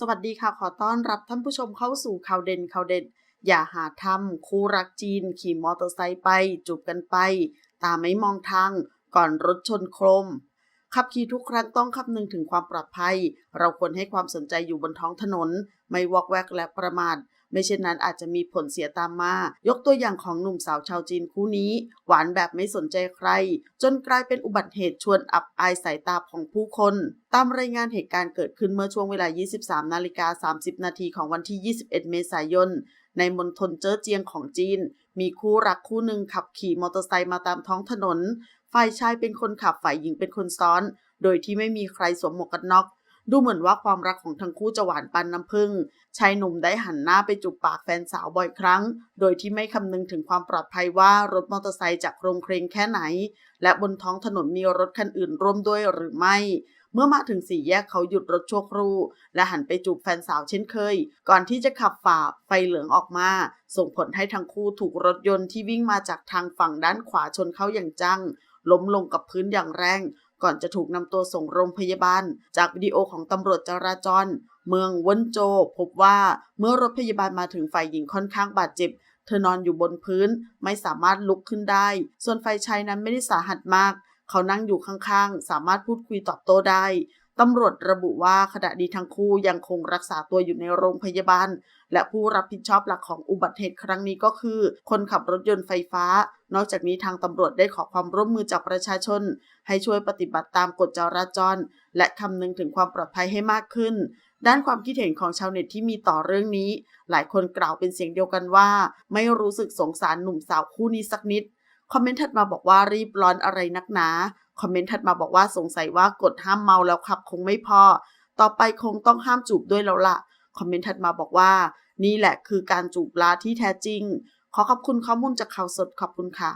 สวัสดีค่ะ ขอต้อนรับท่านผู้ชมเข้าสู่ข่าวเด่นข่าวเด็ดอย่าหาทำคู่รักจีน ขี่มอเตอร์ไซค์ไป จูบกันไป ตาไม่มองทาง ก่อนรถชนโครม ขับขี่ทุกครั้งต้องคำนึงถึงความปลอดภัย เราควรให้ความสนใจอยู่บนท้องถนน ไม่วอกแวกและประมาท ไม่เช่นนั้นอาจจะมีผลเสียตามมา ยกตัวอย่างของหนุ่มสาวชาวจีนคู่นี้ หวานแบบไม่สนใจใคร จนกลายเป็นอุบัติเหตุชวนอับอายสายตาของผู้คน ตามรายงานเหตุการณ์เกิดขึ้นเมื่อช่วงเวลา 23 นาฬิกา 30 นาทีของวันที่ 21 เมษายน ในมณฑลเจ้อเจียงของจีน มีคู่รักคู่หนึ่งขับขี่มอเตอร์ไซค์มาตามท้องถนน ฝ่ายชายเป็นคนขับฝ่ายหญิงเป็นคนซ้อน โดยที่ไม่มีใครสวมหมวกกันน็อก ดูเหมือนว่าความรักของทั้งคู่จะหวานปันน้ำผึ้งชายหนุ่มได้หันหน้าไปจูบปากแฟนสาวบ่อยครั้ง โดยที่ไม่คำนึงถึงความปลอดภัยว่ารถมอเตอร์ไซค์จะโครงเครงแค่ไหน และบนท้องถนนมีรถคันอื่นร่วมด้วยหรือไม่ เมื่อมาถึงสี่แยกเขาหยุดรถชั่วครู่ และหันไปจูบแฟนสาวเช่นเคย ก่อนที่จะขับฝ่าไฟเหลืองออกมา ส่งผลให้ทั้งคู่ถูกรถยนต์ที่วิ่งมาจากทางฝั่งด้านขวาชนเข้าอย่างจังล้มลงกับพื้นอย่างแรง ก่อนจะถูกนำตัวส่งโรงพยาบาล จากวิดีโอของตำรวจจราจร เมืองเวนโจ พบว่าเมื่อรถพยาบาลมาถึงฝ่ายหญิงค่อนข้างบาดเจ็บ เธอนอนอยู่บนพื้นไม่สามารถลุกขึ้นได้ ส่วนฝ่ายชายนั้นไม่ได้สาหัสมาก เขานั่งอยู่ข้างๆ สามารถพูดคุยตอบโต้ได้ ตำรวจระบุว่าขณะนี้ทั้งคู่ยังคงรักษาตัวอยู่ในโรงพยาบาล และผู้รับผิดชอบหลักของอุบัติเหตุครั้งนี้ก็คือ คนขับรถยนต์ไฟฟ้า นอกจากนี้ทางตำรวจได้ขอความร่วมมือจากประชาชน ให้ช่วยปฏิบัติตามกฎจราจร และคำนึงถึงความปลอดภัยให้มากขึ้น ด้านความคิดเห็นของชาวเน็ตที่มีต่อเรื่องนี้ หลายคนกล่าวเป็นเสียงเดียวกันว่า ไม่รู้สึกสงสารหนุ่มสาวคู่นี้สักนิดคอมเมนต์ถัดมาบอกว่ารีบร้อนอะไรนักหนา คอมเมนต์ถัดมาบอกว่าสงสัยว่ากฎห้ามเมาแล้วขับคงไม่พอ ต่อไปคงต้องห้ามจูบด้วยแล้วล่ะ คอมเมนต์ถัดมาบอกว่า นี่แหละคือการจูบลาที่แท้จริง ขอขอบคุณข้อมูลจากข่าวสดขอบคุณค่ะ